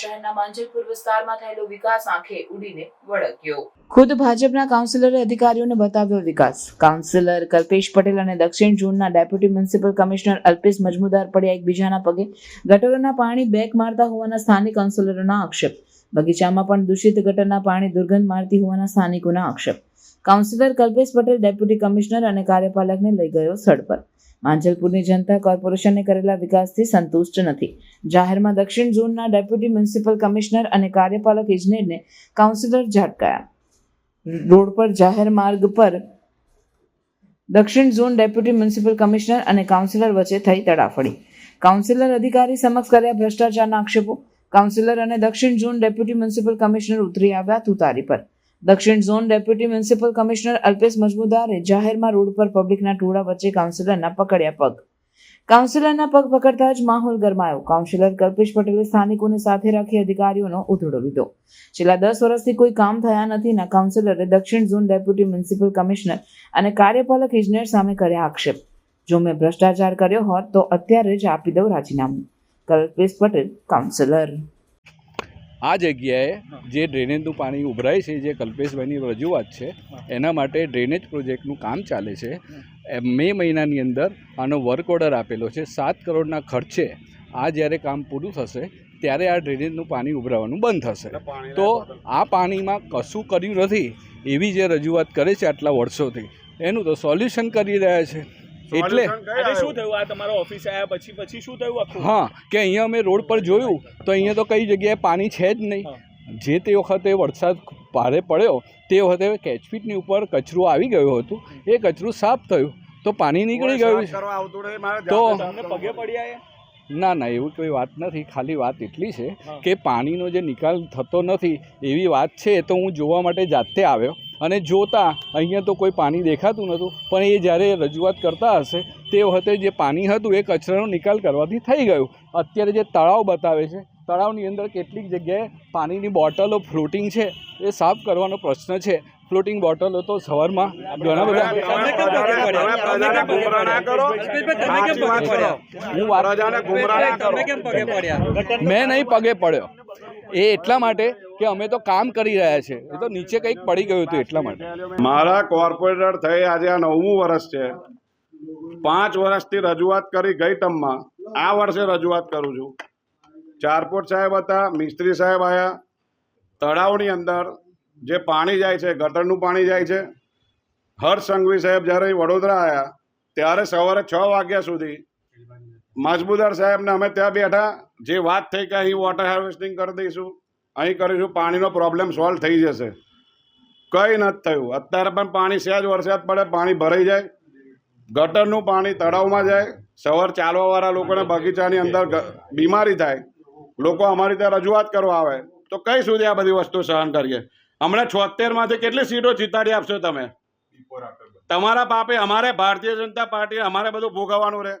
શહેરના માંજલપુર વિસ્તારમાં થયેલો વિકાસ આંખે ઉડીને વળગ્યો. ખુદ ભાજપના કાઉન્સિલરે અધિકારીઓને બતાવ્યો વિકાસ. કાઉન્સિલર કલ્પેશ પટેલ અને દક્ષિણ ઝોનના deputy municipal commissioner Alpesh Majmudar પડ્યા એકબીજાના પગે. ગટરોના પાણી બેક મારતા હોવાના સ્થાનિક કાઉન્સિલરોના આક્ષેપ. બગીચામાં પણ દૂષિત ગટરના પાણી દુર્ગંધ મારતી હોવાના સ્થાનિકોના આક્ષેપ. Councillor Kalpesh Patel deputy commissioner અને કાર્યપાલકને લઈ ગયો સ્થળ પર. માંજલપુરની જનતા કોર્પોરેશને કરેલા વિકાસથી સંતુષ્ટ નથી. જાહેરમાં દક્ષિણ ઝોનના ડેપ્યુટી મ્યુનિસિપલ કમિશનર અને કાર્યપાલક ઇજનેરને કાઉન્સિલર ઝાટકાયા. રોડ પર જાહેર માર્ગ પર દક્ષિણ ઝોન ડેપ્યુટી મ્યુનિસિપલ કમિશનર અને કાઉન્સિલર વચ્ચે થઈ તડાફડી. કાઉન્સિલર અધિકારી સમક્ષ કર્યા ભ્રષ્ટાચારના આક્ષેપો. કાઉન્સિલર અને દક્ષિણ ઝોન ડેપ્યુટી મ્યુનિસિપલ કમિશનર ઉતરી આવ્યા તુતારી પર. દક્ષિણ zone deputy municipal commissioner Alpesh મજમુદારે જાહેરમાં રોડ પર પબ્લિકના ટોળા વચ્ચે કાઉન્સિલરના પકડ્યા પગ. કાઉન્સિલરના પગ પકડતા જ માહોલ ગરમાયો. કાઉન્સિલર કલ્પેશ પટેલે સ્થાનિકોને સાથે રાખી અધિકારીઓનો ઉધડો લીધો. છેલ્લા દસ વર્ષથી કોઈ કામ થયા નથી ના કાઉન્સિલરે દક્ષિણ ઝોન ડેપ્યુટી મ્યુનિસિપલ કમિશનર અને કાર્યપાલક ઇજનેર સામે કર્યા આક્ષેપ. જો મેં ભ્રષ્ટાચાર કર્યો હોત તો અત્યારે જ આપી દઉં રાજીનામું. કલ્પેશ પટેલ, કાઉન્સિલર. આ જગ્યાએ જે ડ્રેનેજનું પાણી ઉભરાય છે જે કલ્પેશભાઈની રજૂઆત છે એના માટે ડ્રેનેજ પ્રોજેક્ટનું કામ ચાલે છે. એ મે મહિનાની અંદર આનો વર્ક ઓર્ડર આપેલો છે સાત કરોડના ખર્ચે આ જ્યારે કામ પૂરું થશે ત્યારે આ ડ્રેનેજનું પાણી ઉભરાવાનું બંધ થશે. તો આ પાણીમાં કશું કર્યું નથી એવી જે રજૂઆત કરે છે આટલા વર્ષોથી એનું તો સોલ્યુશન કરી રહ્યા છે. એટલે શું થયું? આ તમારા ઓફિસ આવ્યા પછી પછી શું થયું આખું? હા કે અહીંયા અમે રોડ પર જોયું તો અહીંયા તો કઈ જગ્યાએ પાણી છે જ નહીં. જે તે વખતે વરસાદ ભારે પડ્યો તે વખતે કેચપીટની ઉપર કચરું આવી ગયું હતું. એ કચરું સાફ થયું તો પાણી નીકળી ગયું તો પગે પડ્યા? ના ના એવું કોઈ વાત નથી. ખાલી વાત એટલી છે કે પાણીનો જે નિકાલ થતો નથી એવી વાત છે તો હું જોવા માટે જાતે આવ્યો. અને જોતા અહીંયા તો કોઈ પાણી દેખાતું નહોતું પણ એ જ્યારે રજૂઆત કરતા હશે તે વખતે જે પાણી હતું એ કચરાનો નિકાલ કરવાથી થઈ ગયું અત્યારે જે તળાવ બતાવે છે તળાવની અંદર કેટલીક જગ્યાએ પાણીની બોટલો ફ્લોટિંગ છે એ સાફ કરવાનો પ્રશ્ન છે ફ્લોટિંગ બોટલો તો સવારમાં ઘણા બધા તમે કેમ પગે પડ્યા? તમે કેમ પગે પડ્યા? અલ્પેશભાઈ, તમે કેમ પગે પડ્યા? હું વાત તમે કેમ પગે પડ્યા મેં નહીં પગે પડ્યો એ એટલા માટે કે અમે તો કામ કરી રહ્યા છે. એ તો નીચે કંઈક પડી ગયું હતું એટલા માટે. મારા કોર્પોરેટર થઈ આજે આ નવમું વર્ષ છે. પાંચ વર્ષથી રજૂઆત કરી ગઈ ટમમાં. આ વર્ષે રજૂઆત કરું છું. ચારપોટ સાહેબ હતા, મિસ્ત્રી સાહેબ આવ્યા તળાવની અંદર જે પાણી જાય છે, ગટરનું પાણી જાય છે. હર્ષ સંઘવી સાહેબ જ્યારે વડોદરા આવ્યા ત્યારે સવારે છ વાગ્યા સુધી મજબૂદાર સાહેબને અમે ત્યાં બેઠા, જે વાત થઈ કે અહીં વોટર હાર્વેસ્ટિંગ કરી દઈશું, અહીં કરીશું, પાણીનો પ્રોબ્લેમ સોલ્વ થઈ જશે. કંઈ નથી થયું. અત્યારે પણ પાણી સહેજ વરસાદ પડે, પાણી ભરાઈ જાય. ગટરનું પાણી તળાવમાં જાય. સવાર ચાલવાવાળા લોકોને બગીચાની અંદર બીમારી થાય. લોકો અમારી ત્યાં રજૂઆત કરવા આવે. તો કઈ સુધી આ બધી વસ્તુ સહન કરીએ? હમણાં છોતેરમાંથી કેટલી સીટો જીતાડી આપશો તમે? તમારા પાપે અમારે ભારતીય જનતા પાર્ટી અમારે બધું ભોગવવાનું રહે.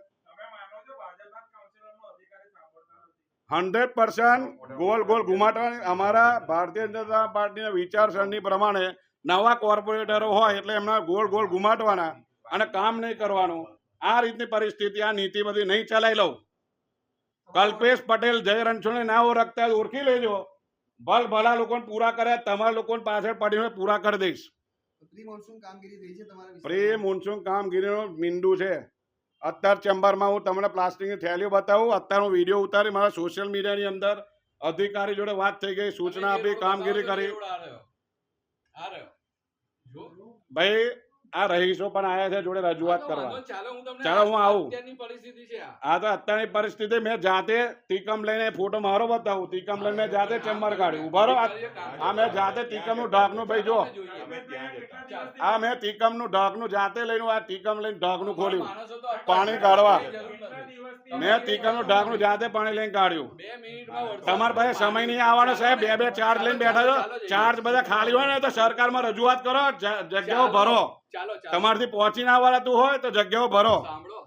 હંડ્રેડ પર્સન્ટ ગોલ ગોલ ઘુમાટવાની અમારા ભારતીય જનતા પાર્ટીના વિચારસરણી પ્રમાણે નવા કોર્પોરેટરો હોય એટલે એમના ગોળ ગોળ ઘુમાટવાના અને કામ નહીં કરવાનું. આ રીતની પરિસ્થિતિ આ નીતિ બધી નહીં ચલાવી લઉં. કલ્પેશ પટેલ જય રણછોડને ના ઓળખતા ઓળખી લેજો. ભલ ભલા લોકોને પૂરા કર્યા તમારા લોકોને પાછળ પડીને પૂરા કરી દઈશ. પ્રી મોન્સૂન કામગીરી પ્રી મોન્સૂન કામગીરીનો મીંડું છે. અત્યાર ચેમ્બરમાં હું તમને પ્લાસ્ટિકની થેલીઓ બતાવું. અત્યારે હું વીડિયો ઉતારી મારા સોશિયલ મીડિયાની અંદર અધિકારી જોડે વાત થઈ ગઈ સૂચના આપી કામગીરી કરી. ભાઈ આ રહીશો પણ આયા છે જોડે રજૂઆત કરવા. ચાલો હું આવું. આ. તો અત્યારની પરિસ્થિતિ મેં જાતે તીકમ લઈને ફોટો મારો બતાવું. તીકમ લઈને મેં જાતે ચેમ્બર કાઢ્યું. ઊભા રહો. આ- મેં જાતે તીકમનું ઢાંકનું ભાઈ જો આ મેં તીકમનું ઢાંકનું જાતે લઈને આ તીકમ લઈને ઢાંકનું ખોલ્યું. પાણી કાઢવા. મેં તીકમનું ઢાંકનું જાતે પાણી લઈને કાઢ્યું. તમારે પાસે સમય નહીં આવવાનો સાહેબ. બે બે ચાર્જ લઈને બેઠા છો. ચાર્જ બધા ખાલી હોય ને તો સરકારમાં રજૂઆત કરો. જગ્યાઓ ભરો. તમારાથી પહોંચી ના આવવાતું હોય તો જગ્યાઓ ભરો.